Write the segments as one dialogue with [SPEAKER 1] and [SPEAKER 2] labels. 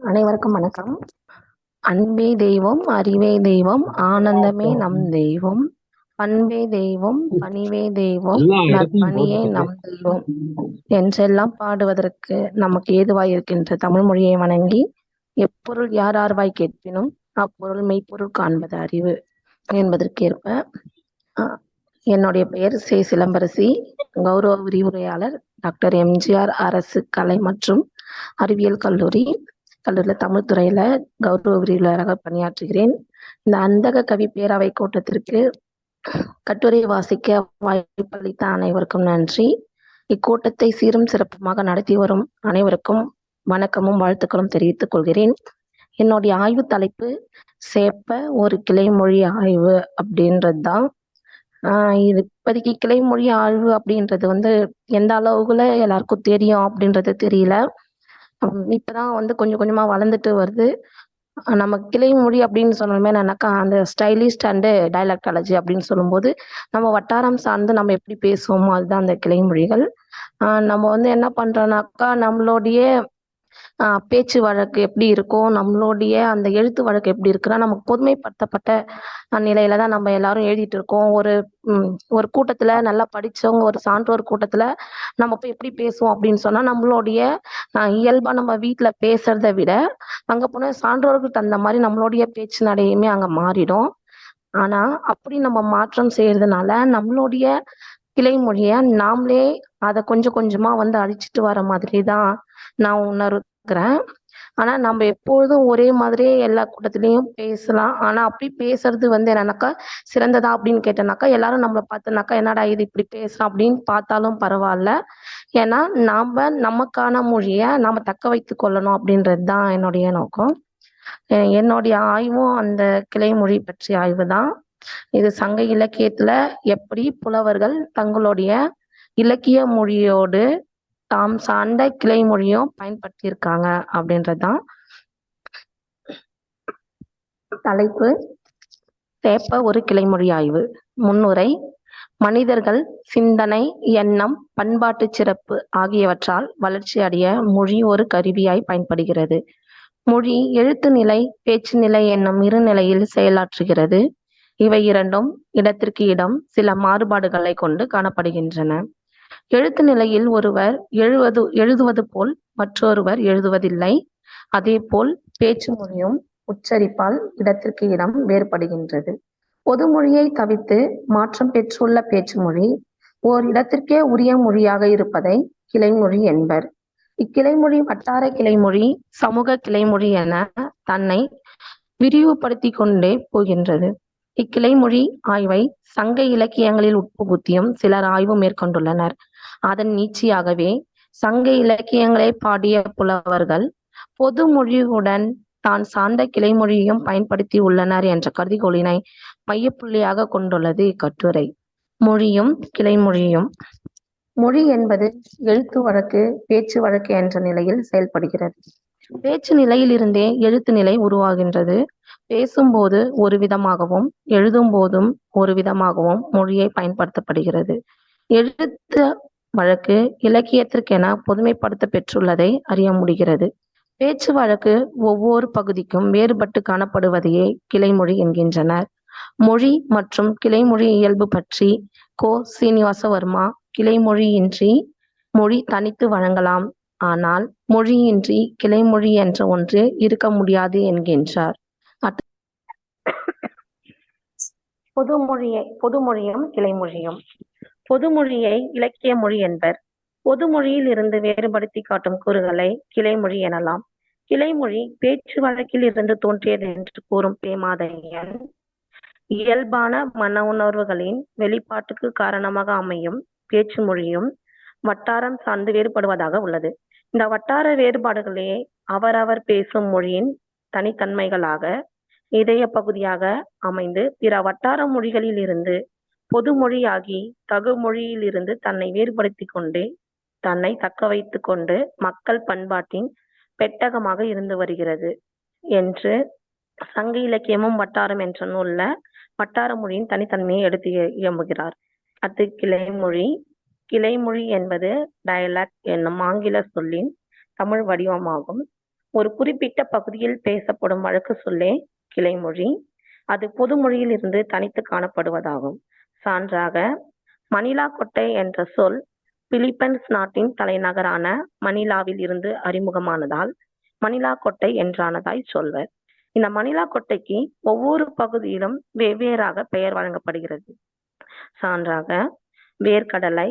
[SPEAKER 1] அனைவருக்கும் வணக்கம். அன்பே தெய்வம் அறிவே தெய்வம் ஆனந்தமே நம் தெய்வம் பண்பே தெய்வம் பணிவே தெய்வம் நற்பணியே நம் தெய்வம். என்றெல்லாம் பாடுவதற்கு நமக்கு ஏதுவாய் இருக்கின்ற தமிழ் மொழியை வணங்கி எப்பொருள் யார் ஆர்வாய் கேட்பினும் அப்பொருள் மெய்ப்பொருள் காண்பது அறிவு என்பதற்கேற்ப என்னுடைய பெயர் சே. சிலம்பரசி கௌரவ விரிவுரையாளர் டாக்டர் எம்ஜிஆர் அரசு கலை மற்றும் அறிவியல் கல்லூரி கல்லூரியில் தமிழ் துறையில கௌரவ விரிவுரையாளராக பணியாற்றுகிறேன். இந்த அந்தக கவி பேரவை கூட்டத்திற்கு கட்டுரை வாசிக்க வாய்ப்பளித்த அனைவருக்கும் நன்றி. இக்கூட்டத்தை சீரும் சிறப்புமாக நடத்தி வரும் அனைவருக்கும் வணக்கமும் வாழ்த்துக்களும் தெரிவித்துக் கொள்கிறேன். என்னுடைய ஆய்வு தலைப்பு சேப்ப ஒரு கிளைமொழி ஆய்வு அப்படின்றது தான் இது இப்போதைக்கு கிளைமொழி ஆய்வு அப்படின்றது வந்து எந்த அளவுக்குள்ள எல்லாருக்கும் தெரியும் அப்படின்றது தெரியல. இப்பதான் வந்து கொஞ்சம் கொஞ்சமா வளர்ந்துட்டு வருது. நம்ம நம்ம கிளைமொழி அப்படின்னு சொன்னோமே என்னன்னாக்கா அந்த ஸ்டைலிஸ்ட் அண்டு டைலக்டாலஜி அப்படின்னு சொல்லும்போது நம்ம வட்டாரம் சார்ந்து நம்ம எப்படி பேசுவோமோ அதுதான் அந்த கிளைமொழிகள் மொழிகள். நம்ம வந்து என்ன பண்றோம்னாக்கா நம்மளுடைய பேச்சு வழக்கு எப்படி இருக்கும் நம்மளுடைய அந்த எழுத்து வழக்கு எப்படி இருக்குன்னா நமக்கு பொதுமைப்படுத்தப்பட்ட நிலையில தான் நம்ம எல்லாரும் எழுதிட்டு இருக்கோம். ஒரு ஒரு கூட்டத்துல நல்லா படிச்சவங்க ஒரு சான்றோர் கூட்டத்துல நம்ம போய் எப்படி பேசுவோம் அப்படின்னு சொன்னா நம்மளுடைய இயல்பா நம்ம வீட்டுல பேசுறதை விட அங்க போன சான்றோர்களுக்கு தகுந்த மாதிரி நம்மளுடைய பேச்சு நடையுமே அங்க மாறிடும். ஆனா அப்படி நம்ம மாற்றம் செய்யறதுனால நம்மளுடைய கிளைமொழிய நாமளே அதை கொஞ்சம் கொஞ்சமா வந்து அழிச்சிட்டு வர மாதிரி தான் நான் உணர்கிறேன் ஆனா நம்ம எப்பொழுதும் ஒரே மாதிரியே எல்லா கூட்டத்திலையும் பேசலாம். ஆனா அப்படி பேசுறது வந்து என்னன்னாக்கா சிறந்ததா அப்படின்னு கேட்டனாக்கா எல்லாரும் நம்மளை பார்த்தனாக்கா என்னடா இது இப்படி பேசலாம் அப்படின்னு பார்த்தாலும் பரவாயில்ல. ஏன்னா நாம நமக்கான மொழிய நாம தக்க வைத்து கொள்ளணும் அப்படின்றது தான் என்னுடைய நோக்கம். என்னுடைய ஆய்வும் அந்த கிளைமொழி பற்றிய ஆய்வு தான். இது சங்க இலக்கியத்துல எப்படி புலவர்கள் தங்களுடைய இலக்கிய மொழியோடு தாம் சார்ந்த கிளைமொழியும் பயன்படுத்தியிருக்காங்க அப்படின்றதுதான் தலைப்பு. சேப்ப ஒரு கிளைமொழி ஆய்வு. முன்னுரை மனிதர்கள் சிந்தனை எண்ணம் பண்பாட்டு சிறப்பு ஆகியவற்றால் வளர்ச்சி அடைய மொழி ஒரு கருவியாய் பயன்படுகிறது. மொழி எழுத்து நிலை பேச்சு நிலை என்னும் இரு நிலையில் செயலாற்றுகிறது. இவை இரண்டும் இடத்திற்கு இடம் சில மாறுபாடுகளை கொண்டு காணப்படுகின்றன. எழுத்து நிலையில் ஒருவர் எழுவது எழுதுவது போல் மற்றொருவர் எழுதுவதில்லை. அதேபோல் பேச்சு மொழியும் உச்சரிப்பால் இடத்திற்கு இடம் வேறுபடுகின்றது. பொது மொழியை தவிர்த்து மாற்றம் பெற்றுள்ள பேச்சு மொழி ஓர் இடத்திற்கே உரிய மொழியாக இருப்பதை கிளைமொழி என்பர். இக்கிளைமொழி வட்டார கிளைமொழி சமூக கிளைமொழி என தன்னை விரிவுபடுத்தி கொண்டே போகின்றது. இக்கிளைமொழி ஆய்வை சங்க இலக்கியங்களில் உட்புகுத்தியும் சிலர் ஆய்வு மேற்கொண்டுள்ளனர். அதன் நீட்சியாகவே சங்க இலக்கியங்களை பாடிய புலவர்கள் பொது மொழியுடன் தான் சார்ந்த கிளைமொழியையும் பயன்படுத்தி உள்ளனர் என்ற கருதிகோளினை மையப்புள்ளியாக கொண்டுள்ளது இக்கட்டுரை. மொழியும் கிளைமொழியும் மொழி என்பது எழுத்து வழக்கு பேச்சு வழக்கு என்ற நிலையில் செயல்படுகிறது. பேச்சு நிலையிலிருந்தே எழுத்து நிலை உருவாகின்றது. பேசும்போது ஒரு விதமாகவும் எழுதும் போதும் ஒரு விதமாகவும் மொழியை பயன்படுத்தப்படுகிறது. எழுத்து வழக்கு இலக்கியத்திற்கென பொதுமைப்படுத்த பெற்றுள்ளதை அறிய முடிகிறது. பேச்சு வழக்கு ஒவ்வொரு பகுதிக்கும் வேறுபட்டு காணப்படுவதையே கிளைமொழி என்கின்றனர். மொழி மற்றும் கிளைமொழி இயல்பு பற்றி கோ. சீனிவாசவர்மா கிளைமொழியின்றி மொழி தனித்து வழங்கலாம். ஆனால் மொழியின்றி கிளைமொழி என்ற ஒன்று இருக்க முடியாது என்கின்றார். பொதுமொழியை பொதுமொழியும் கிளைமொழியும் பொதுமொழியை இலக்கிய மொழி என்பர். பொதுமொழியில் இருந்து வேறுபடுத்தி காட்டும் கூறுகளை கிளைமொழி எனலாம். கிளைமொழி பேச்சு வழக்கில் இருந்து தோன்றியது என்று கூறும் பேமாதையன் இயல்பான மன உணர்வுகளின் வெளிப்பாட்டுக்கு காரணமாக அமையும் பேச்சு மொழியும் வட்டாரம் சார்ந்து வேறுபடுவதாக உள்ளது. இந்த வட்டார வேறுபாடுகளே அவரவர் பேசும் மொழியின் தனித்தன்மைகளாக இதய பகுதியாக அமைந்து பிற வட்டார மொழிகளில் இருந்து பொதுமொழியாகி தகு இருந்து தன்னை வேறுபடுத்தி கொண்டு தன்னை தக்க வைத்து கொண்டு மக்கள் பண்பாட்டின் பெட்டகமாக இருந்து வருகிறது என்று சங்க இலக்கியமும் வட்டாரம் என்ற நூல்ல வட்டார மொழியின் தனித்தன்மையை எடுத்து இயம்புகிறார். அது கிளைமொழி கிளைமொழி என்பது டயலாக் என்னும் ஆங்கில சொல்லின் தமிழ் வடிவமாகும். ஒரு குறிப்பிட்ட பகுதியில் பேசப்படும் வழக்கு சொல்லே கிளைமொழி. அது பொதுமொழியில் இருந்து தனித்து காணப்படுவதாகும். சான்றாக மணிலா கொட்டை என்ற சொல் பிலிப்பைன்ஸ் நாட்டின் தலைநகரான மணிலாவில் இருந்து அறிமுகமானதால் மணிலா கொட்டை என்றானதாய் சொல்வர். இந்த மணிலா கொட்டைக்கு ஒவ்வொரு பகுதியிலும் வெவ்வேறாக பெயர் வழங்கப்படுகிறது. சான்றாக வேர்க்கடலை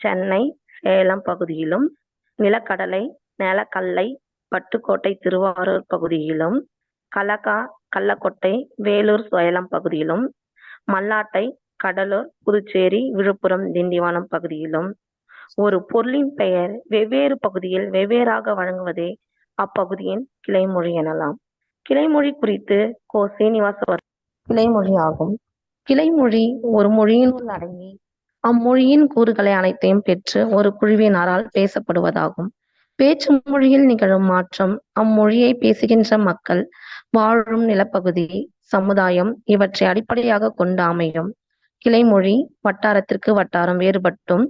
[SPEAKER 1] சென்னை சேலம் பகுதியிலும் நிலக்கடலை நிலக்கல்லை பட்டுக்கோட்டை திருவாரூர் பகுதியிலும் கலகா கள்ளக்கொட்டை வேலூர் சேலம் பகுதியிலும் மல்லாட்டை கடலூர் புதுச்சேரி விழுப்புரம் திண்டிவனம் பகுதியிலும். ஒரு பொருளின் பெயர் வெவ்வேறு பகுதியில் வெவ்வேறாக வழங்குவதே அப்பகுதியின் கிளைமொழி எனலாம். கிளைமொழி குறித்து கோ. சீனிவாச கிளைமொழி ஆகும். கிளைமொழி ஒரு மொழியினுள் அடங்கி அம்மொழியின் கூறுகளை அனைத்தையும் பெற்று ஒரு குழுவினரால் பேசப்படுவதாகும். பேச்சு மொழியில் நிகழும் மாற்றம் அம்மொழியை பேசுகின்ற மக்கள் வாழும் நிலப்பகுதி சமுதாயம் இவற்றை அடிப்படையாக கொண்டு அமையும். கிளைமொழி வட்டாரத்திற்கு வட்டாரம் வேறுபட்டும்.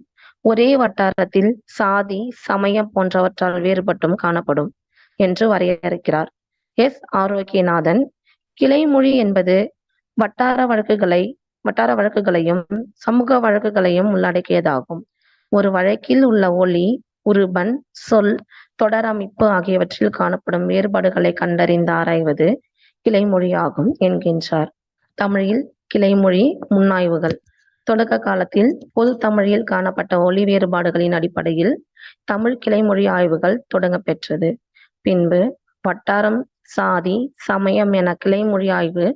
[SPEAKER 1] ஒரே வட்டாரத்தில் சாதி சமயம் போன்றவற்றால் வேறுபட்டும் காணப்படும் என்று வரையறுக்கிறார். எஸ். ஆரோக்கியநாதன் கிளைமொழி என்பது வட்டார வழக்குகளை வட்டார வழக்குகளையும் சமூக வழக்குகளையும் உள்ளடக்கியதாகும். ஒரு வழக்கில் உள்ள ஒளி உருபன் சொல் தொடரமைப்பு ஆகியவற்றில் காணப்படும் வேறுபாடுகளை கண்டறிந்து ஆராய்வது கிளைமொழியாகும் என்கின்றார். தமிழில் கிளைமொழி முன்னாய்வுகள். தொடக்க காலத்தில் பொது தமிழில் காணப்பட்ட ஒலி வேறுபாடுகளின் அடிப்படையில் தமிழ் கிளைமொழி ஆய்வுகள் தொடங்க பெற்றது. பின்பு வட்டாரம் சாதி சமயம் என கிளைமொழி ஆய்வு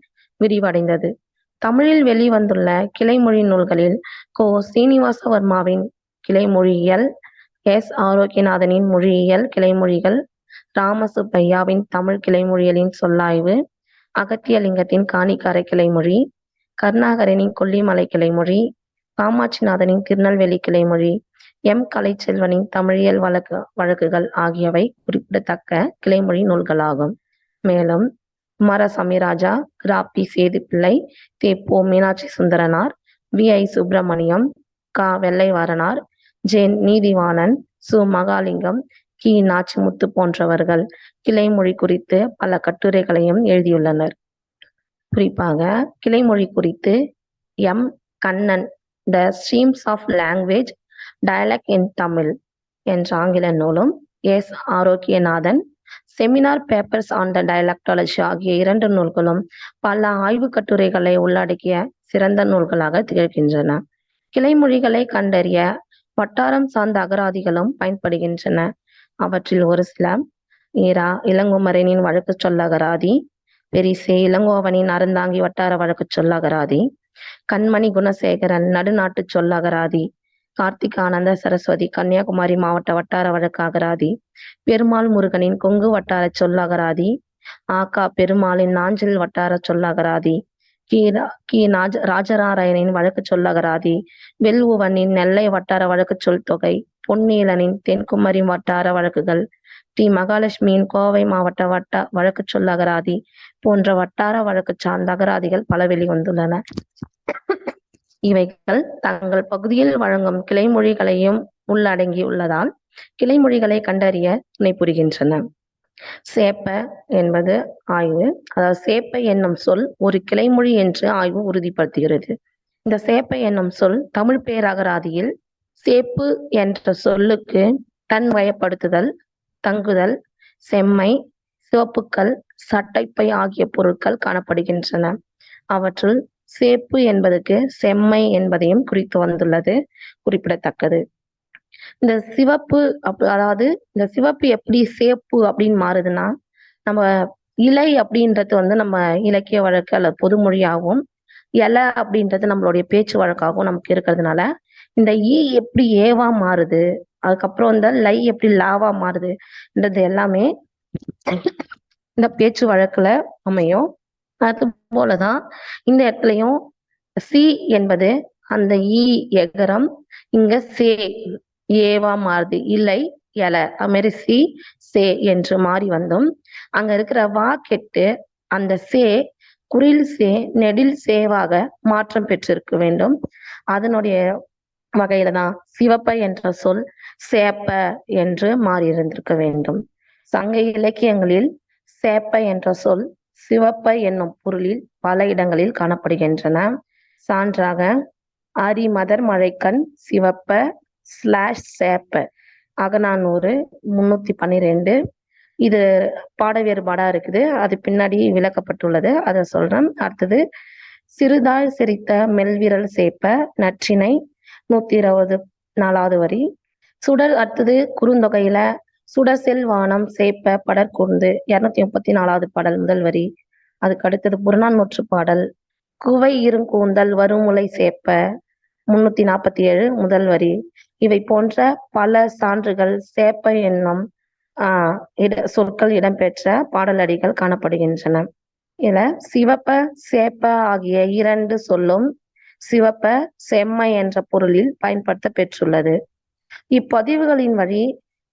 [SPEAKER 1] விரிவடைந்தது. தமிழில் வெளிவந்துள்ள கிளைமொழி நூல்களில் கோ சீனிவாசவர்மாவின் கிளைமொழியியல் எஸ். ஆரோக்கியநாதனின் மொழியியல் கிளைமொழிகள் ராமசுப்பையாவின் தமிழ் கிளைமொழியலின் சொல்லாய்வு அகத்தியலிங்கத்தின் காணிக்கார கிளைமொழி கருணாகரனின் கொல்லிமலை கிளைமொழி காமாட்சிநாதனின் திருநெல்வேலி கிளைமொழி எம். கலைச்செல்வனின் தமிழியல் வழக்கு வழக்குகள் ஆகியவை குறிப்பிடத்தக்க கிளைமொழி நூல்களாகும். மேலும் குமார சமிராஜா ராப்பி சேதுப்பிள்ளை தே. போ. மீனாட்சி சுந்தரனார் வி. ஐ. சுப்பிரமணியம் கா. வெள்ளைவாரனார் ஜே. நீதிவாணன் சு. மகாலிங்கம் கி. நாச்சிமுத்து போன்றவர்கள் கிளைமொழி குறித்து பல கட்டுரைகளையும் எழுதியுள்ளனர். குறிப்பாக கிளைமொழி குறித்து M. Kannan the streams of language dialect in Tamil என்ற ஆங்கில நூலும் S. Arokianathan seminar papers on the dialectology ஆகிய இரண்டு நூல்களும் பல ஆய்வு கட்டுரைகளை உள்ளடக்கிய சிறந்த நூல்களாக திகழ்கின்றன. கிளைமொழிகளை கண்டறிய வட்டாரம் சார்ந்த அகராதிகளும் பயன்படுகின்றன. அவற்றில் ஒரு சில ஈரா இளங்குமரனின் வழக்கு சொல்லகராதி பெரிசே இளங்கோவனின் அறந்தாங்கி வட்டார வழக்கு சொல்லகராதி கண்மணி குணசேகரன் நடுநாட்டு சொல்லகராதி கார்த்திகானந்த சரஸ்வதி கன்னியாகுமரி மாவட்ட வட்டார வழக்கு அகராதி. பெருமாள் முருகனின் கொங்கு வட்டார சொல்லகராதி ஆக்கா பெருமாளின் நாஞ்சில் வட்டார சொல்லகராதி கி கி நாஜ ராஜராராயனின் வழக்கு சொல்லகராதி வெல்லுவனின் நெல்லை வட்டார வழக்கு சொல் தொகை. பொன்னீலனின் தென்குமரி வட்டார வழக்குகள். டி மகாலட்சுமியின் கோவை மாவட்ட வட்ட வழக்கு சொல்லகராதி போன்ற வட்டார வழக்கு சார்ந்த அகராதிகள் பல வெளிவந்துள்ளன. இவைகள் தங்கள் பகுதியில் வழங்கும் கிளைமொழிகளையும் உள்ளடங்கியுள்ளதால் கிளைமொழிகளை கண்டறிய துணை புரிகின்றன. சேப்ப என்பது ஆய்வு அதாவது சேப்ப என்னும் சொல் ஒரு கிளைமொழி என்று ஆய்வு உறுதிப்படுத்துகிறது. இந்த சேப்ப என்னும் சொல் தமிழ் பேரகராதியில் சேப்பு என்ற சொல்லுக்கு தன் வயப்படுத்துதல் தங்குதல் செம்மை சிவப்புக்கள் சட்டைப்பை ஆகிய பொருட்கள் காணப்படுகின்றன. அவற்றுள் சேப்பு என்பதற்கு செம்மை என்பதையும் குறித்து வந்துள்ளது குறிப்பிடத்தக்கது. இந்த சிவப்பு அப் அதாவது இந்த சிவப்பு எப்படி சேப்பு அப்படின்னு மாறுதுன்னா நம்ம இலை அப்படின்றது வந்து நம்ம இலக்கிய வழக்கு அல்லது பொதுமொழியாகவும் இலை அப்படின்றது நம்மளுடைய பேச்சு வழக்காகவும் நமக்கு இருக்கிறதுனால இந்த ஈ எப்படி ஏவா மாறுது அதுக்கப்புறம் இந்த லை எப்படி லாவா மாறுதுன்றது எல்லாமே இந்த பேச்சு வழக்குல அமையும். அது போலதான் இந்த இடத்துலயும் சி என்பது அந்த ஈ எகரம் இங்க சே ஏவா மாறுது. இல்லை எல. அமெரி சி சே என்று மாறி வந்தும். அங்க இருக்கிற வா கெட்டு அந்த சே குறில் சே நெடில் சேவாக மாற்றம் பெற்றிருக்க வேண்டும். அதனுடைய வகையில தான் சிவப்ப என்ற சொல் சேப்ப என்று மாறி இருந்திருக்க வேண்டும். சங்க இலக்கியங்களில் சேப்ப என்ற சொல் சிவப்ப என்னும் பொருளில் பல இடங்களில் காணப்படுகின்றன. சான்றாக அரிமதர் மழைக்கண் சிவப்ப ஸ்லாஷ் சேப்ப. அகநானூறு முன்னூத்தி பன்னிரெண்டு. இது பாட வேறுபாடா இருக்குது. அது பின்னாடி விளக்கப்பட்டுள்ளது. அதை சொல்றேன். அடுத்தது சிறுதாய் சிரித்த மெல்விரல் சேப்ப நற்றினை நூத்தி இருபது நாலாவது வரி. சுடர் அடுத்தது குறுந்தொகையில சுடசெல் வானம் சேப்ப படற்கூர்ந்து இருநூத்தி முப்பத்தி நாலாவது பாடல் முதல் வரி. அதுக்கு அடுத்தது புறநானூற்று பாடல். குவை இருங்கூந்தல் வருமுலை சேப்ப முன்னூத்தி நாற்பத்தி ஏழு முதல் வரி. இவை போன்ற பல சான்றுகள் சேப்ப என்னும் ஆஹ் இட சொற்கள் இடம்பெற்ற பாடலடிகள் காணப்படுகின்றன. இதுல சிவப்ப சேப்ப ஆகிய இரண்டு சொல்லும் சிவப்ப செம்மை என்ற பொருளில் பயன்படுத்த பெற்றுள்ளது. இப்பதிவுகளின் வழி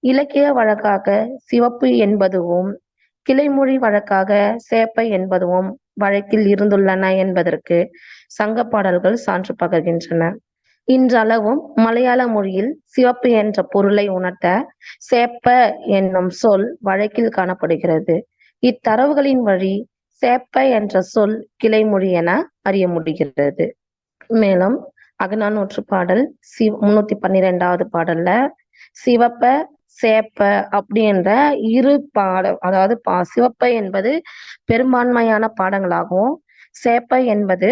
[SPEAKER 1] இலக்கிய வழக்காக சிவப்பு என்பதுவும் கிளைமொழி வழக்காக சேப்பை என்பதுவும் வழக்கில் இருந்துள்ளன என்பதற்கு சங்க பாடல்கள் சான்று பகர்கின்றன. இன்றளவும் மலையாள மொழியில் சிவப்பு என்ற பொருளை உணர்த்த சேப்ப என்னும் சொல் வழக்கில் காணப்படுகிறது. இத்தரவுகளின் வழி சேப்ப என்ற சொல் கிளைமொழி என அறிய முடிகிறது. மேலும் அகநானூற்று பாடல் சி முன்னூத்தி பன்னிரெண்டாவது பாடல்ல சிவப்ப சேப்ப அப்படின்ற இரு பாடம் அதாவது பா சிவப்ப என்பது பெரும்பான்மையான பாடங்களாகவும் சேப்ப என்பது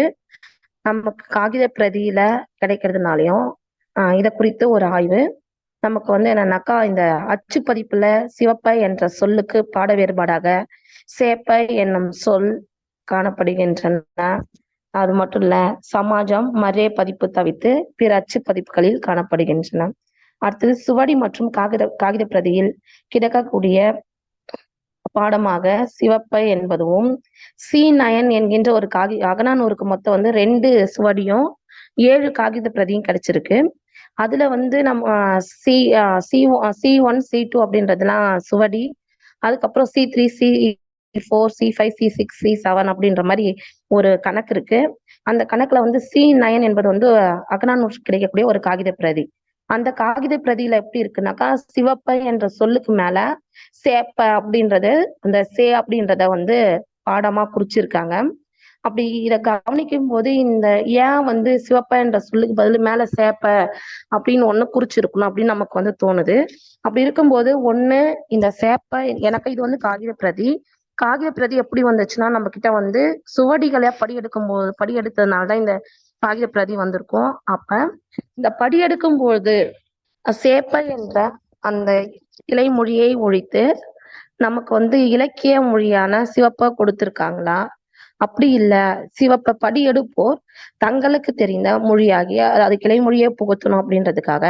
[SPEAKER 1] நமக்கு காகித பிரதியில கிடைக்கிறதுனாலையும் ஆஹ் இதை குறித்து ஒரு ஆய்வு. நமக்கு வந்து என்னன்னாக்கா இந்த அச்சு பதிப்புல சிவப்ப என்ற சொல்லுக்கு பாட வேறுபாடாக சேப்ப என்னும் சொல் காணப்படுகின்றன. அது மட்டும் இல்ல சமாஜம் மரே பதிப்பு தவிர்த்து பிற அச்சு பதிப்புகளில் காணப்படுகின்றன. அடுத்தது சுவடி மற்றும் காகித காகித பிரதியில் கிடைக்கக்கூடிய பாடமாக சிவப்பை என்பதும் சி நயன் என்கின்ற ஒரு காகி அகநானூருக்கு மொத்தம் வந்து ரெண்டு சுவடியும் ஏழு காகித பிரதியும் கிடைச்சிருக்கு. அதுல வந்து நம்ம C C C one C two அப்படின்றதுலாம் சுவடி. அதுக்கப்புறம் C three C four C five C six C seven அப்படின்ற மாதிரி ஒரு கணக்கு இருக்கு. அந்த கணக்குல வந்து சி நயன் என்பது வந்து அகநானூறு கிடைக்கக்கூடிய ஒரு காகித பிரதி அந்த காகித பிரதியில எப்படி இருக்குனாக்கா சிவப்பை என்ற சொல்லுக்கு மேல சேப்ப அப்படின்றது அந்த சே அப்படின்றத வந்து பாடமா குறிச்சிருக்காங்க. அப்படி இத கவனிக்கும் போது இந்த ஏன் வந்து சிவப்ப என்ற சொல்லுக்கு பதில் மேல சேப்ப அப்படின்னு ஒண்ணு குறிச்சிருக்கணும் அப்படின்னு நமக்கு வந்து தோணுது. அப்படி இருக்கும்போது ஒண்ணு இந்த சேப்ப எனக்கு இது வந்து காகித பிரதி. காகித பிரதி எப்படி வந்துச்சுன்னா நம்ம கிட்ட வந்து சுவடிகளை படி எடுக்கும் போது படி எடுத்ததுனாலதான் இந்த காகித பிரதி வந்திருக்கும். அப்ப இந்த படி எடுக்கும் பொழுது சேப்ப என்ற அந்த இலை மொழியை ஒழித்து நமக்கு வந்து இலக்கிய மொழியான சிவப்ப கொடுத்திருக்காங்களா? அப்படி இல்ல. சிவப்ப படி எடுப்போர் தங்களுக்கு தெரிந்த மொழியாகிய அது கிளை மொழியை புகுத்தணும் அப்படின்றதுக்காக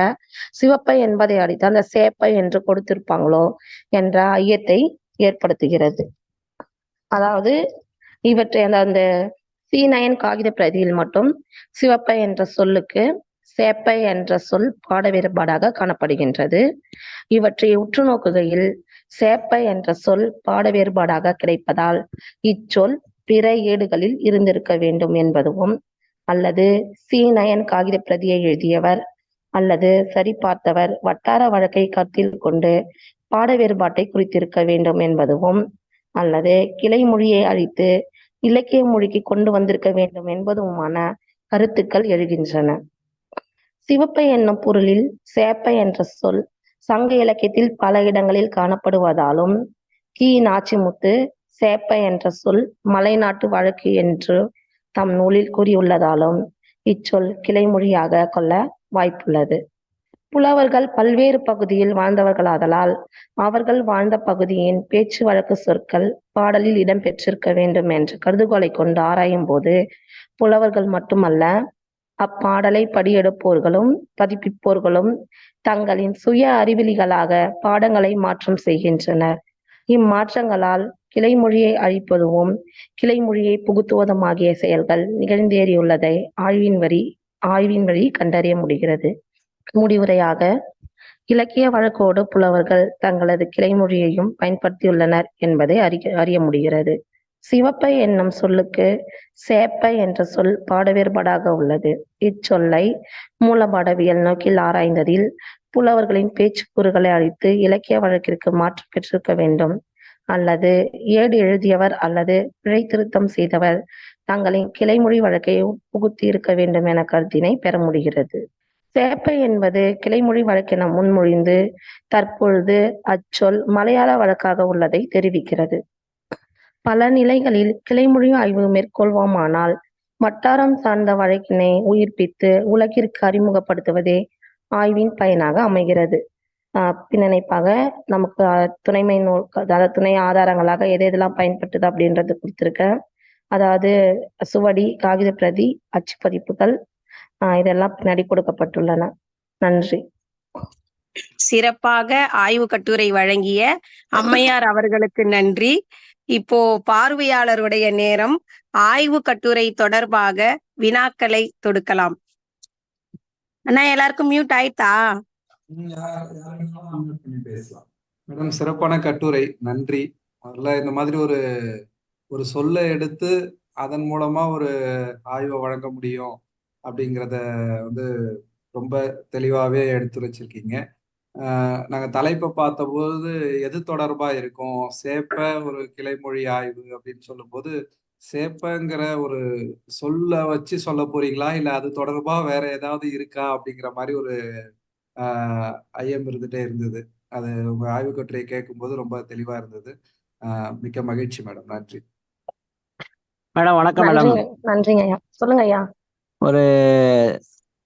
[SPEAKER 1] சிவப்பை என்பதை அடித்து அந்த சேப்பை என்று கொடுத்திருப்பாங்களோ என்ற ஐயத்தை ஏற்படுத்துகிறது. அதாவது இவற்றை அந்த அந்த சி நயன் காகித பிரதியில் மட்டும் சிவப்பை என்ற சொல்லுக்கு சேப்பை என்ற சொல் பாட வேறுபாடாக காணப்படுகின்றது. இவற்றை உற்று நோக்குகையில் சேப்பை என்ற சொல் பாட வேறுபாடாக கிடைப்பதால் இச்சொல் பிற ஏடுகளில் இருந்திருக்க வேண்டும் என்பதும் அல்லது சி நயன் காகித பிரதியை எழுதியவர் அல்லது சரிபார்த்தவர் வட்டார வழக்கை கருத்தில் கொண்டு பாட வேறுபாட்டை குறித்திருக்க வேண்டும் என்பதும் அல்லது கிளை மொழியை அழித்து இலக்கிய மொழிக்கு கொண்டு வந்திருக்க வேண்டும் என்பதுமான கருத்துக்கள் எழுகின்றன. சிவப்பை என்னும் பொருளில் சேப்பை என்ற சொல் சங்க இலக்கியத்தில் பல இடங்களில் காணப்படுவதாலும் கி. நாச்சிமுத்து சேப்பை என்ற சொல் மலைநாட்டு வழக்கு என்று தம் நூலில் கூறியுள்ளதாலும் இச்சொல் கிளைமொழியாக கொள்ள வாய்ப்புள்ளது. புலவர்கள் பல்வேறு பகுதியில் வாழ்ந்தவர்களாதலால் அவர்கள் வாழ்ந்த பகுதியின் பேச்சு வழக்கு சொற்கள் பாடலில் இடம்பெற்றிருக்க வேண்டும் என்ற கருதுகோளை கொண்டு ஆராயும் போது புலவர்கள் மட்டுமல்ல அப்பாடலை படியெடுப்போர்களும் பதிப்பிப்போர்களும் தங்களின் சுய அறிவிலிகளாக பாடங்களை மாற்றம் செய்கின்றனர். இம்மாற்றங்களால் கிளைமொழியை அழிப்பதும் கிளைமொழியை புகுத்துவதும் ஆகிய செயல்கள் நிகழ்ந்தேறியுள்ளதை ஆய்வின் வரி ஆய்வின் வழி கண்டறிய முடிகிறது. முடிவுரையாக இலக்கிய வழக்கோடு புலவர்கள் தங்களது கிளைமொழியையும் பயன்படுத்தியுள்ளனர் என்பதை அறிய அறிய முடிகிறது. சிவப்பை என்னும் சொல்லுக்கு சேப்பை என்ற சொல் பாடவேறுபாடாக உள்ளது. இச்சொல்லை மூலபாடவியல் நோக்கில் ஆராய்ந்ததில் புலவர்களின் பேச்சுக்கூறுகளை அழித்து இலக்கிய வழக்கிற்கு மாற்றம் பெற்றிருக்க வேண்டும். அல்லது ஏடு எழுதியவர் அல்லது பிழை திருத்தம் செய்தவர் தங்களின் கிளைமொழி வழக்கை புகுத்தி இருக்க வேண்டும் என கருத்தினை பெற முடிகிறது. சேப்பை என்பது கிளைமொழி வழக்கென முன்மொழிந்து தற்பொழுது அச்சொல் மலையாள வழக்காக உள்ளதை தெரிவிக்கிறது. பல நிலைகளில் கிளைமொழி ஆய்வு மேற்கொள்வோமானால் வட்டாரம் சார்ந்த வழக்கினை உயிர்ப்பித்து உலகிற்கு அறிமுகப்படுத்துவதே ஆய்வின் பயனாக அமைகிறது. ஆஹ் பின்னணைப்பாக நமக்கு துணைமை நூல் அதாவது துணை ஆதாரங்களாக எது எதெல்லாம் பயன்பட்டது அப்படின்றது கொடுத்துருக்கேன் அதாவது சுவடி காகித பிரதி அச்சு பதிப்புகள் இதெல்லாம் பின்னாடி கொடுக்கப்பட்டுள்ளன. நன்றி.
[SPEAKER 2] சிறப்பாக ஆய்வு கட்டுரை வழங்கிய அம்மையார் அவர்களுக்கு நன்றி. இப்போ பார்வையாளருடைய நேரம். ஆய்வு கட்டுரை தொடர்பாக வினாக்களை தொடுக்கலாம். அண்ணா எல்லாருக்கும் மியூட் ஆயிட்டா?
[SPEAKER 3] மேடம் சிறப்பான கட்டுரை. நன்றி. முதல்ல இந்த மாதிரி ஒரு ஒரு சொல்லை எடுத்து அதன் மூலமா ஒரு ஆய்வை வழங்க முடியும். அப்படிங்கிறத வந்து ரொம்ப தெளிவாகவே எடுத்து வச்சிருக்கீங்க ஆஹ் நாங்க தலைப்பை பார்த்தபோது எது தொடர்பா இருக்கும்? சேப்ப ஒரு கிளைமொழி ஆய்வு அப்படின்னு சொல்லும்போது சேப்பங்கிற ஒரு சொல்ல வச்சு சொல்ல போறீங்களா? இல்ல அது தொடர்பா வேற ஏதாவது இருக்கா? அப்படிங்கிற மாதிரி ஒரு ஆஹ் ஐயம் இருந்துட்டே இருந்தது. அது உங்க ஆய்வு கட்டுரையை கேட்கும்போது ரொம்ப தெளிவா இருந்தது. ஆஹ் மிக்க மகிழ்ச்சி மேடம். நன்றி.
[SPEAKER 4] மேடம் வணக்கம் மேடம்.
[SPEAKER 1] நன்றிங்க. நன்றிங்க ஐயா. சொல்லுங்க ஐயா.
[SPEAKER 4] ஒரு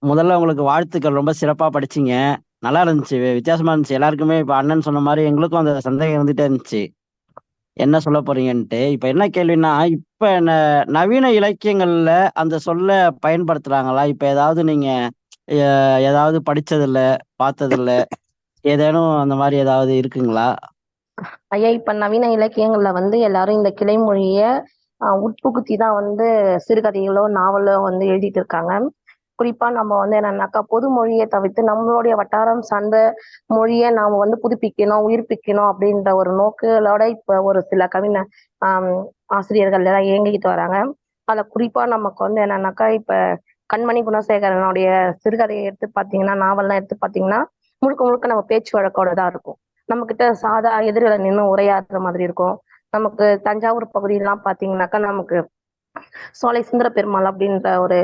[SPEAKER 4] முதல்ல உங்களுக்கு வாழ்த்துக்கள். ரொம்ப சிறப்பா படிச்சீங்க. நல்லா இருந்துச்சு. வித்தியாசமா இருந்துச்சு. எல்லாருக்குமே இப்ப அண்ணன் சொன்ன மாதிரி எங்களுக்கும் அந்த சந்தேகம் இருந்துட்டே இருந்துச்சு. என்ன சொல்ல போறீங்கன்ட்டு. இப்ப என்ன கேள்வின்னா இப்ப நவீன இலக்கியங்கள்ல அந்த சொல்ல பயன்படுத்துறாங்களா? இப்ப ஏதாவது நீங்க ஏதாவது படிச்சதில்ல பார்த்ததில்ல ஏதேனும் அந்த மாதிரி ஏதாவது இருக்குங்களா?
[SPEAKER 1] ஐயா இப்ப நவீன இலக்கியங்கள்ல வந்து எல்லாரும் இந்த கிளைமொழிய உட்புகுத்தி தான் வந்து சிறுகதைகளோ நாவலோ வந்து எழுதிட்டு இருக்காங்க. குறிப்பா நம்ம வந்து என்னன்னாக்கா பொது மொழியை தவிர்த்து நம்மளுடைய வட்டாரம் சார்ந்த மொழியை நாம வந்து புதுப்பிக்கணும் உயிர்ப்பிக்கணும் அப்படின்ற ஒரு நோக்குகளோட இப்ப ஒரு சில கவிஞர் ஆஹ் ஆசிரியர்கள் எல்லாம் இயங்கிக்கிட்டு வராங்க. அதுல குறிப்பா நமக்கு வந்து என்னன்னாக்கா இப்ப கண்மணி குணசேகரனுடைய சிறுகதையை எடுத்து பாத்தீங்கன்னா நாவல்லாம் எடுத்து பாத்தீங்கன்னா முழுக்க முழுக்க நம்ம பேச்சு வழக்கோட தான் இருக்கும். நம்ம கிட்ட சாதா எதிரில நின்று உரையாடுற மாதிரி இருக்கும். நமக்கு தஞ்சாவூர் பகுதியெல்லாம் பாத்தீங்கன்னாக்கா நமக்கு சோலை சுந்தர பெருமாள் அப்படின்ற ஒரு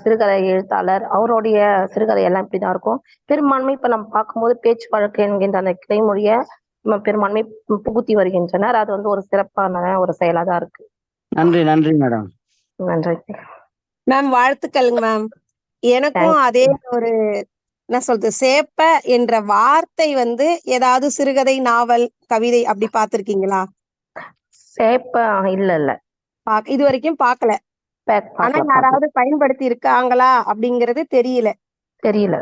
[SPEAKER 1] சிறுகதை எழுத்தாளர். அவருடைய சிறுகதை எல்லாம் இப்படிதான் இருக்கும். பெரும்பான்மை இப்ப நம்ம பார்க்கும்போது பேச்சு வழக்கு என்கின்ற அந்த கிளைமொழியை நம்ம பெரும்பான்மை புகுத்தி வருகின்றனர். அது வந்து ஒரு சிறப்பான ஒரு செயலா தான் இருக்கு.
[SPEAKER 4] நன்றி நன்றி மேடம்.
[SPEAKER 1] நன்றி.
[SPEAKER 2] மேம் வாழ்த்துக்கள்ங்க மேம். எனக்கும் அதே ஒரு என்ன சொல்றது சேப்ப என்ற வார்த்தை வந்து ஏதாவது சிறுகதை நாவல் கவிதை அப்படி பார்த்திருக்கீங்களா?
[SPEAKER 1] சேப்ப இல்ல இல்ல.
[SPEAKER 2] இது வரைக்கும் பார்க்கல
[SPEAKER 1] பேக்
[SPEAKER 2] ஆனா. யாராவது பயன்படுத்தி இருக்காங்களா அப்படிங்கறது தெரியல.
[SPEAKER 1] தெரியல.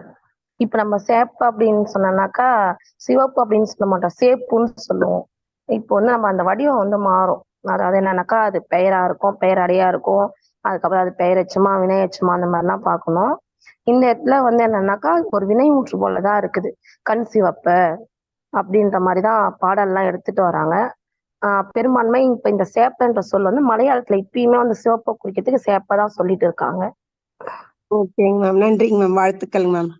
[SPEAKER 1] இப்ப நம்ம சேப்பு அப்படின்னு சொன்னோம்னாக்கா சிவப்பு அப்படின்னு சொல்ல மாட்டோம். சேப்புன்னு சொல்லுவோம். இப்போ வந்து நம்ம அந்த வடிவம் வந்து மாறும். அதாவது என்னன்னாக்கா அது பெயரா இருக்கும் பெயரடையா இருக்கும். அதுக்கப்புறம் அது பெயரச்சமா வினையச்சமா அந்த மாதிரிலாம் பார்க்கணும். இந்த இடத்துல வந்து என்னன்னாக்கா ஒரு வினைமுற்று போலதான் இருக்குது. கண் சிவப்ப அப்படின்ற மாதிரிதான் பாடல்லாம் எடுத்துட்டு வராங்க. பெரும்பான்மை இப்ப இந்த சேப்பன்ற சொல் வந்து மலையாளத்துல இப்பயுமே வந்து சிவப்பை குறிக்கிறதுக்கு சேப்பதான் சொல்லிட்டு இருக்காங்க.
[SPEAKER 2] ஓகேங்க மேம் நன்றிங்க மேம் வாழ்த்துக்கள் மேம்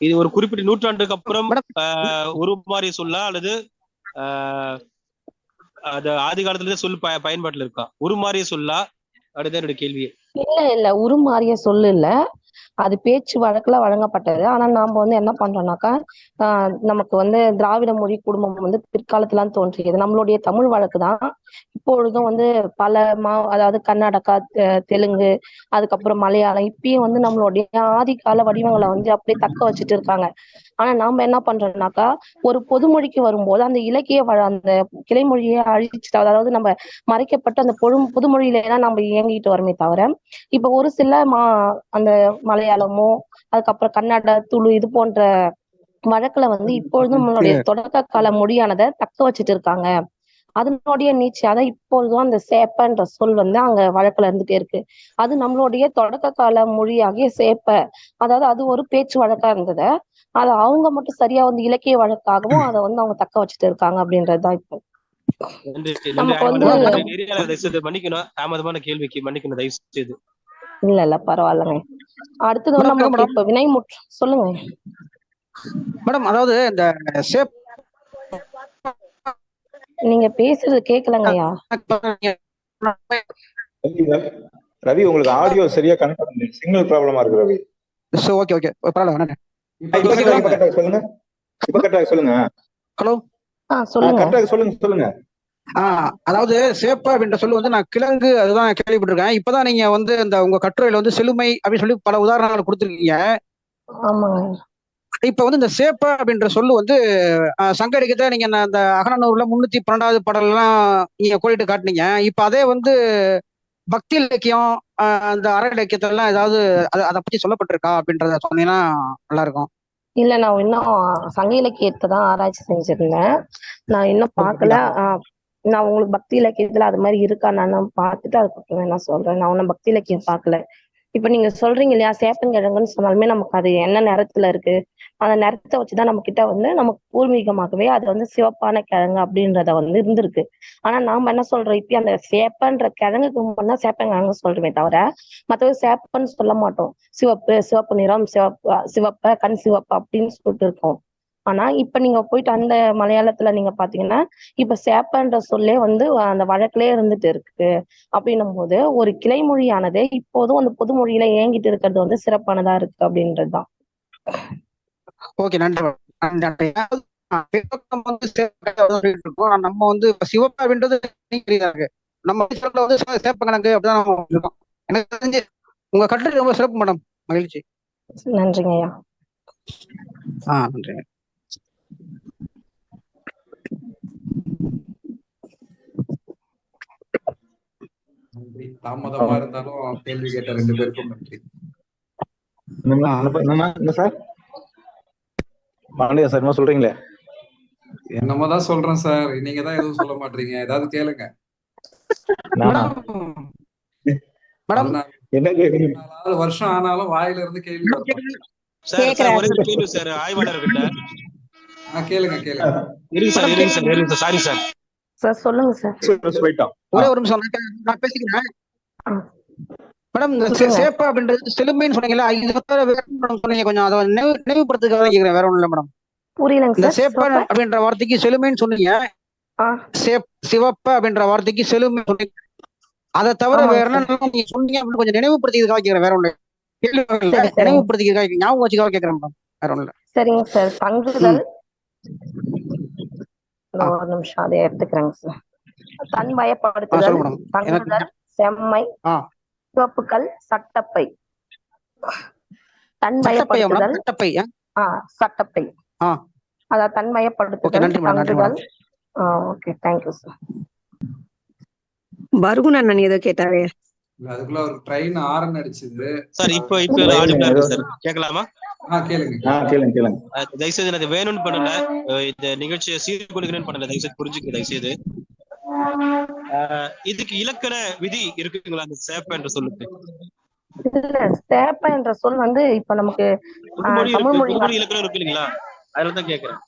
[SPEAKER 5] இது ஒரு குறிப்பிட்ட நூற்றாண்டுக்கு அப்புறம் ஆஹ், உருமாறிய சொல்லா அல்லது ஆஹ், அது ஆதி காலத்துல இருந்தே சொல் ப- பயன்பாட்டுல இருக்கா? உருமாறிய சொல்லா? அடுத்த என்னோட கேள்வி
[SPEAKER 1] இல்ல இல்ல. உருமாறிய சொல்லு இல்ல. அது பேச்சு வழக்குல வழங்கப்பட்டது. ஆனா நாம வந்து என்ன பண்றோம்னாக்கா ஆஹ் நமக்கு வந்து திராவிட மொழி குடும்பம் வந்து பிற்காலத்துல தோன்றியது. நம்மளுடைய தமிழ் வழக்கு தான். இப்பொழுதும் வந்து பல மா அதாவது கர்நாடகா தெலுங்கு அதுக்கப்புறம் மலையாளம் இப்பயும் வந்து நம்மளுடைய ஆதிகால வடிவங்களை வந்து அப்படியே தக்க வச்சுட்டு இருக்காங்க. ஆனா நாம என்ன பண்றோம்னாக்கா ஒரு பொதுமொழிக்கு வரும்போது அந்த இலக்கிய வழ- அந்த கிளைமொழியை அழிச்சுட்டு அதாவது நம்ம மறைக்கப்பட்ட அந்த பொது புதுமொழியில தான் நம்ம இயங்கிட்டு வரமே தவிர இப்ப ஒரு சில மா அந்த மலையாளமோ அதுக்கப்புறம் கன்னட துளு இது போன்ற வழக்குல வந்து இப்பொழுதும் நம்மளுடைய தொடக்க கால மொழியானதை தக்க வச்சுட்டு இருக்காங்க. அதனுடைய நீட்சியாக இப்பொழுதும் அந்த சேப்பன்ற சொல் வந்து அங்க வழக்குல இருந்துட்டே இருக்கு. அது நம்மளுடைய தொடக்க கால மொழியாகிய சேப்ப அதாவது அது ஒரு பேச்சு வழக்கா இருந்தது அதை அவங்க மட்டும் சரியா வந்து இலக்கிய வழக்காகவும் அதை வந்து அவங்க தக்க வச்சுட்டு இருக்காங்க அப்படின்றதுதான் இப்போ.
[SPEAKER 5] மன்னிக்கணும். கேள்விக்கு மன்னிக்கணும் தயவு செய்து.
[SPEAKER 1] இல்ல இல்ல பரவாயில்லங்க. அடுத்தது
[SPEAKER 6] மேடம்.
[SPEAKER 1] இப்ப வினைமுற்று சொல்லுங்க.
[SPEAKER 6] மேடம் அதாவது இந்த சேப்
[SPEAKER 1] நீங்க பேசுறது கேட்கலங்கய்யா
[SPEAKER 7] ரவி, ரவி உங்களுக்கு ஆடியோ சரியா கனெக்ட் ஆகுது சிக்னல் ப்ராப்ளமா இருக்கு ரவி.
[SPEAKER 6] ஓகே ஓகே பரவாயில்ல
[SPEAKER 3] இப்ப
[SPEAKER 7] சொல்லுங்க. இப்ப கரெக்டா சொல்லுங்க.
[SPEAKER 6] ஹலோ
[SPEAKER 1] ஆ சொல்லுங்க.
[SPEAKER 7] கரெக்டா சொல்லுங்க சொல்லுங்க.
[SPEAKER 6] ஆஹ் அதாவது சேப்பா அப்படின்ற சொல்லு வந்து நான் கிழங்கு அதுதான் கேள்விப்பட்டிருக்கேன். இப்பதான் நீங்க வந்து இந்த உங்க கட்டுரையில வந்து செழுமை அப்படின்னு சொல்லி பல உதாரணங்கள் கொடுத்துருக்கீங்க.
[SPEAKER 1] ஆமாங்க.
[SPEAKER 6] இப்ப வந்து இந்த சேப்பா அப்படின்ற சொல்லு வந்து ஆஹ் சங்க இலக்கியத்தை நீங்க நான் அந்த அகநூறுல முன்னூத்தி பன்னெண்டாவது பாடல்லாம் நீங்க கோடிட்டு காட்டுனீங்க. இப்ப அதே வந்து பக்தி இலக்கியம் அந்த அற இலக்கியத்துல எல்லாம் ஏதாவது அத- பத்தி சொல்லப்பட்டிருக்கா அப்படின்றத சொன்னீங்கன்னா நல்லா இருக்கும்
[SPEAKER 1] இல்ல நான் இன்னும் சங்க இலக்கியத்தை தான் ஆராய்ச்சி செஞ்சிருந்தேன். நான் இன்னும் பார்க்கல. நான் உங்களுக்கு பக்தி இலக்கியத்துல அது மாதிரி இருக்கா நான் பார்த்துட்டு அதுக்கப்புறம் வேணா சொல்றேன். நான் ஒன்னும் பக்தி இலக்கியம் பார்க்கல. இப்ப நீங்க சொல்றீங்க இல்லையா சேப்பங்கிழங்குன்னு சொன்னாலுமே நமக்கு அது என்ன நிறத்துல இருக்கு? அந்த நிறத்தை வச்சுதான் நம்ம கிட்ட வந்து நமக்கு பூர்வீகமாகவே அது வந்து சிவப்பான கிழங்கு அப்படின்றத வந்து இருந்திருக்கு. ஆனா நாம என்ன சொல்றோம்? இப்ப அந்த சேப்பன்ற கிழங்குக்கு முன்னா சேப்பங்கிழங்கு சொல்றோமே தவிர மற்றபடி சேப்பன்னு சொல்ல மாட்டோம். சிவப்பு சிவப்பு நிறம் சிவப்பு சிவப்ப கண் சிவப்பு அப்படின்னு சொல்லிட்டு இருக்கோம். ஆனா இப்ப நீங்க போயிட்டு அந்த மலையாளத்துல நீங்க பாத்தீங்கன்னா இப்ப சேப்பன்ற சொல்லே வந்து அந்த வழக்கிலே இருந்துட்டு இருக்கு. அப்படின்னும் போது ஒரு கிளைமொழியானது இப்போதும் அந்த பொது மொழியில ஏங்கிட்டு இருக்கிறது வந்து சிறப்பானதா இருக்கு அப்படின்றதுதான்.
[SPEAKER 6] ஓகே நன்றி நம்ம வந்து இப்ப சிவப்பு அப்படின்றது தெரியுதா இருக்கு? நம்ம வந்து சே- சேப்பங்கிழங்கு அப்படிதான் நம்ம எனக்கு தெரிஞ்சு உங்க கட்டுரை ரொம்ப சிறப்பு மேடம். மகிழ்ச்சி.
[SPEAKER 1] நன்றிங்க ஐயா.
[SPEAKER 6] ஆ நன்றி
[SPEAKER 3] நன்றி. தாமதமா இருந்தாலும் கேள்வி கேட்ட ரெண்டு பேருக்கும் நன்றி.
[SPEAKER 7] சார்? பாண்டியா சார் என்ன சொல்றீங்களே?
[SPEAKER 3] என்னமோ தான் சொல்றேன் சார். நீங்க தான் எதுவும் சொல்ல மாட்டீங்க. ஏதாவது கேளுங்க.
[SPEAKER 6] மேடம்
[SPEAKER 3] வருஷம் ஆனாலும் வாயில இருந்து கேள்வி
[SPEAKER 5] சார். ஒரே கேள்வி சார். ஆய்வாளர்கிட்ட
[SPEAKER 3] ஆ, கேளுங்க கேளுங்க.
[SPEAKER 5] இருங்க சார் இருங்க சார் இருங்க சார். Sorry sir.
[SPEAKER 1] சார் சொல்லுங்க சார்.
[SPEAKER 6] ஒரே ஒரு நிமிஷம் நான் பேசிக்கிறேன். மேடம் இந்த. சேப்பா அப்படின்றது செழுமைன்னு சொன்னீங்கல்ல இது சொன்னீங்க? கொஞ்சம் அதை நினைவு நினைவுபடுத்துக்காக தான் கேக்குறேன் வேற ஒண்ணும் இல்ல மேடம்.
[SPEAKER 1] புரியலங்க
[SPEAKER 6] இந்த சேப்பா? அப்படின்ற வார்த்தைக்கு செழுமைன்னு சொன்னீங்க. சேப் சிவப்பா அப்படின்ற வார்த்தைக்கு செழுமை சொன்னீங்க. அதை தவிர வேற என்ன நீங்க சொன்னீங்க அப்படின்னு கொஞ்சம் நினைவுபடுத்திக்கிறதுக்காக கேக்குறேன் வேற ஒண்ணு. நினைவுபடுத்திக்கிறதுக்காக. ஞாபகம் வச்சுக்காக கேக்குறேன் மேடம் வேற ஒண்ணு இல்ல
[SPEAKER 1] சரிங்க சார். தங்குதல் இந்த ஒரு நிமிஷம் அதை எடுத்துக்கிறேங்க சார். தன் பயப்படுத்துதல் தங்குதல் செம்மை.
[SPEAKER 6] ஆ.
[SPEAKER 1] சிவப்புக்கள் சட்டப்பை. தன்
[SPEAKER 6] சட்டப்பையா மேடம்?
[SPEAKER 1] பயப்படுத்துதல்
[SPEAKER 6] சட்டப்பை ஆ?
[SPEAKER 1] ஆ சட்டப்பை.
[SPEAKER 6] ஆ.
[SPEAKER 1] அத
[SPEAKER 6] ஓகே
[SPEAKER 1] தன்மயப்படுத்துதல் ஓகே தேங்க்யூ சார்
[SPEAKER 2] பர்குன் அண்ணன் ஏதோ கேட்டாரு.
[SPEAKER 3] அதுக்குள்ள ஒரு ட்ரெயின் ஆரன் அடிச்சுது.
[SPEAKER 5] சார் இப்போ இப்போ ஆடிபிளா இருக்கு சார் கேட்கலாமா?
[SPEAKER 3] ஆ கேளுங்க.
[SPEAKER 7] ஆ கேளுங்க கேளுங்க.
[SPEAKER 5] அஹ் தயவுசெய்து எனக்கு வேணும்னு பண்ணல. இந்த நிகழ்ச்சியை சீர்குலைக்கிறேன்னு பண்ணல. தயவுசெய்து புரிஞ்சுக்க தயவுசெய்து. இதுக்கு இலக்கண விதி இருக்குங்களா அந்த சேப்ப என்று சொல்லுக்கு?
[SPEAKER 1] இல்ல சேப்ப என்ற சொல் வந்து இப்ப நமக்கு தமிழ் மொழி
[SPEAKER 5] இலக்கணம் இருக்கு இல்லைங்களா? அதுல தான் கேட்கறேன்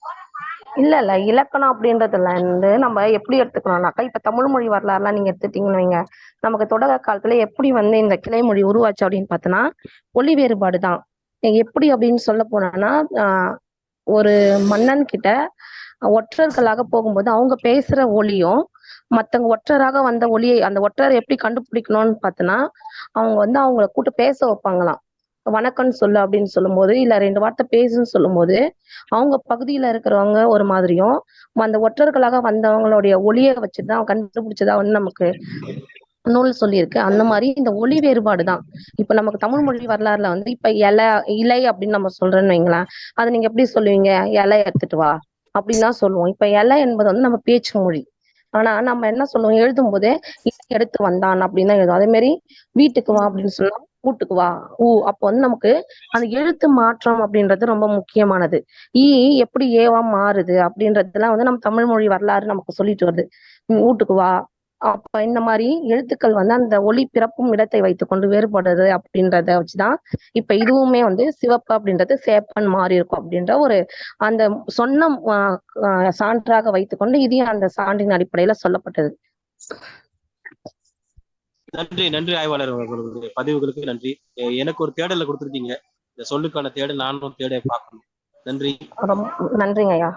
[SPEAKER 1] இல்ல இல்ல இலக்கணம் அப்படின்றதுல வந்து நம்ம எப்படி எடுத்துக்கணும்னாக்கா இப்ப தமிழ் மொழி வரலாறுலாம் நீங்க எடுத்துட்டீங்கன்னு வைங்க. நமக்கு தொடக்க காலத்துல எப்படி வந்து இந்த கிளைமொழி உருவாச்சு அப்படின்னு பார்த்தோன்னா ஒளி வேறுபாடு தான். எப்படி அப்படின்னு சொல்ல போனோம்னா ஒரு மன்னன் கிட்ட ஒற்றர்களாக போகும்போது அவங்க பேசுற ஒளியும் மத்தவங்க ஒற்றராக வந்த ஒளியை அந்த ஒற்றரை எப்படி கண்டுபிடிக்கணும்னு பார்த்தோன்னா அவங்க வந்து அவங்கள கூட்டு பேச வைப்பாங்களாம். வணக்கம்னு சொல்லு அப்படின்னு சொல்லும்போது இல்ல ரெண்டு வார்த்தை பேசுன்னு சொல்லும்போது அவங்க பகுதியில இருக்கிறவங்க ஒரு மாதிரியும் அந்த ஒற்றர்களாக வந்தவங்களுடைய ஒளியை வச்சுதான் கண்டுபிடிச்சதா வந்து நமக்கு நூல் சொல்லியிருக்கு. அந்த மாதிரி இந்த ஒளி வேறுபாடு தான் இப்ப நமக்கு தமிழ் மொழி வரலாறுல வந்து இப்ப இலை இலை அப்படின்னு நம்ம சொல்றோம்னு வைங்களேன் அதை நீங்க எப்படி சொல்லுவீங்க? இலை எடுத்துட்டு வா அப்படின்னு தான் சொல்லுவோம். இப்ப இலை என்பது வந்து நம்ம பேச்சு மொழி. ஆனா நம்ம என்ன சொல்லுவோம்? எழுதும் போதே எடுத்து வந்தான் அப்படின்னு தான் எழுதும் அதே மாதிரி வீட்டுக்கு வா அப்படின்னு சொன்னா வீட்டுக்கு வா ஊ. அப்போ வந்து நமக்கு அந்த எழுத்து மாற்றம் அப்படின்றது ரொம்ப முக்கியமானது. ஈ எப்படி ஏவா மாறுது? அப்படின்றதுலாம் வந்து நம்ம தமிழ் மொழி வரலாறு நமக்கு சொல்லிட்டு வருது. வீட்டுக்கு வா அப்ப இந்த மாதிரி எழுத்துக்கள் வந்து அந்த ஒளி பிறப்பும் இடத்தை வைத்துக்கொண்டு வேறுபடுறது அப்படின்றத வச்சுதான் இப்ப இதுவுமே வந்து சிவப்பு அப்படின்றது சேப்பன் மாறி இருக்கும் அப்படின்ற ஒரு அந்த சொன்ன சான்றாக வைத்துக்கொண்டு இதையும் அந்த சான்றின் அடிப்படையில சொல்லப்பட்டது.
[SPEAKER 5] நன்றி நன்றி ஆய்வாளர் பதிவுகளுக்கு நன்றி. எனக்கு ஒரு தேடலை கொடுத்துருக்கீங்க. இந்த சொல்லுக்கான தேடல் நானும் தேட பார்க்கணும். நன்றி.
[SPEAKER 1] நன்றிங்க ஐயா